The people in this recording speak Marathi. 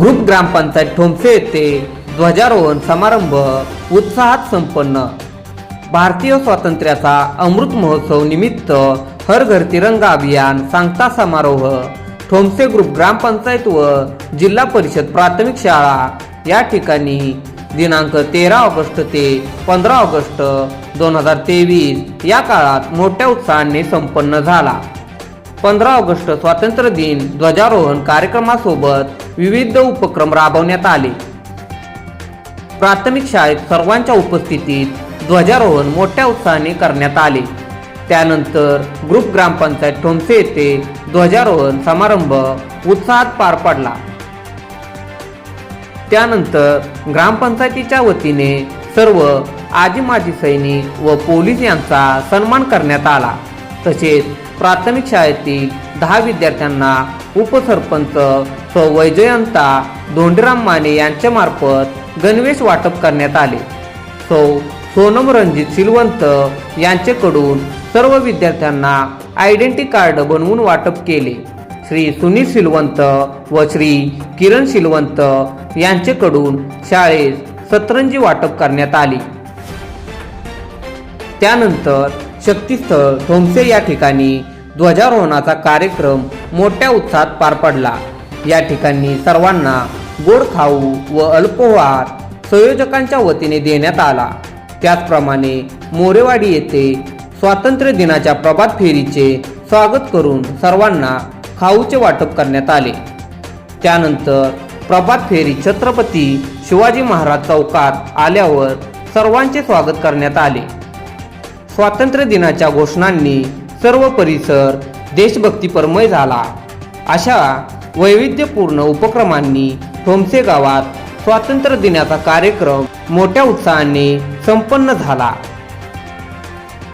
ग्रुप ग्रामपंचायत ठोंबसे येथे ध्वजारोहण समारंभ उत्साहात संपन्न. भारतीय स्वातंत्र्याचा अमृत महोत्सव निमित्त हर घर तिरंगा अभियान सांगता समारोह. ठोंबसे ग्रुप ग्रामपंचायत व जिल्हा परिषद प्राथमिक शाळा या ठिकाणी दिनांक तेरा ऑगस्ट ते पंधरा ऑगस्ट दोन हजार तेवीस या काळात मोठ्या उत्साहाने संपन्न झाला. पंधरा ऑगस्ट स्वातंत्र्य दिन ध्वजारोहण कार्यक्रमासोबत विविध उपक्रम राबवण्यात आले. प्राथमिक शाळेत सर्वांच्या उपस्थितीत ध्वजारोहण मोठ्या उत्साहाने करण्यात आले. त्यानंतर ग्रुप ग्रामपंचायत ठोंसे येथे ध्वजारोहण समारंभ उत्साहात पार पडला. त्यानंतर ग्रामपंचायतीच्या वतीने सर्व आजी माजी सैनिक व पोलीस यांचा सन्मान करण्यात आला. तसेच प्राथमिक शाळेतील दहा विद्यार्थ्यांना उपसरपंच सौ. वैजयंता धोंडीराम माने यांच्यामार्फत गणवेश वाटप करण्यात आले. सौ. सोनम रणजित सिलवंत यांच्याकडून सर्व विद्यार्थ्यांना आयडेंटी कार्ड बनवून वाटप केले. श्री सुनील सिलवंत व श्री किरण सिलवंत यांच्याकडून शाळेत सतरंजी वाटप करण्यात आली. त्यानंतर शक्तीस्थळ ठोंबसे या ठिकाणी ध्वजारोहणाचा कार्यक्रम मोठ्या उत्साहात पार पडला. या ठिकाणी सर्वांना गोड खाऊ व अल्पोहार संयोजकांच्या वतीने देण्यात आला. त्याचप्रमाणे मोरेवाडी येथे स्वातंत्र्य दिनाच्या प्रभात फेरीचे स्वागत करून सर्वांना खाऊचे वाटप करण्यात आले. त्यानंतर प्रभात फेरी छत्रपती शिवाजी महाराज चौकात आल्यावर सर्वांचे स्वागत करण्यात आले. स्वातंत्र्य दिनाच्या घोषणांनी सर्व परिसर देशभक्तीपरमय झाला. अशा वैविध्यपूर्ण उपक्रमांनी ठोमसे गावात स्वातंत्र्य दिनाचा कार्यक्रम मोठ्या उत्साहाने संपन्न झाला.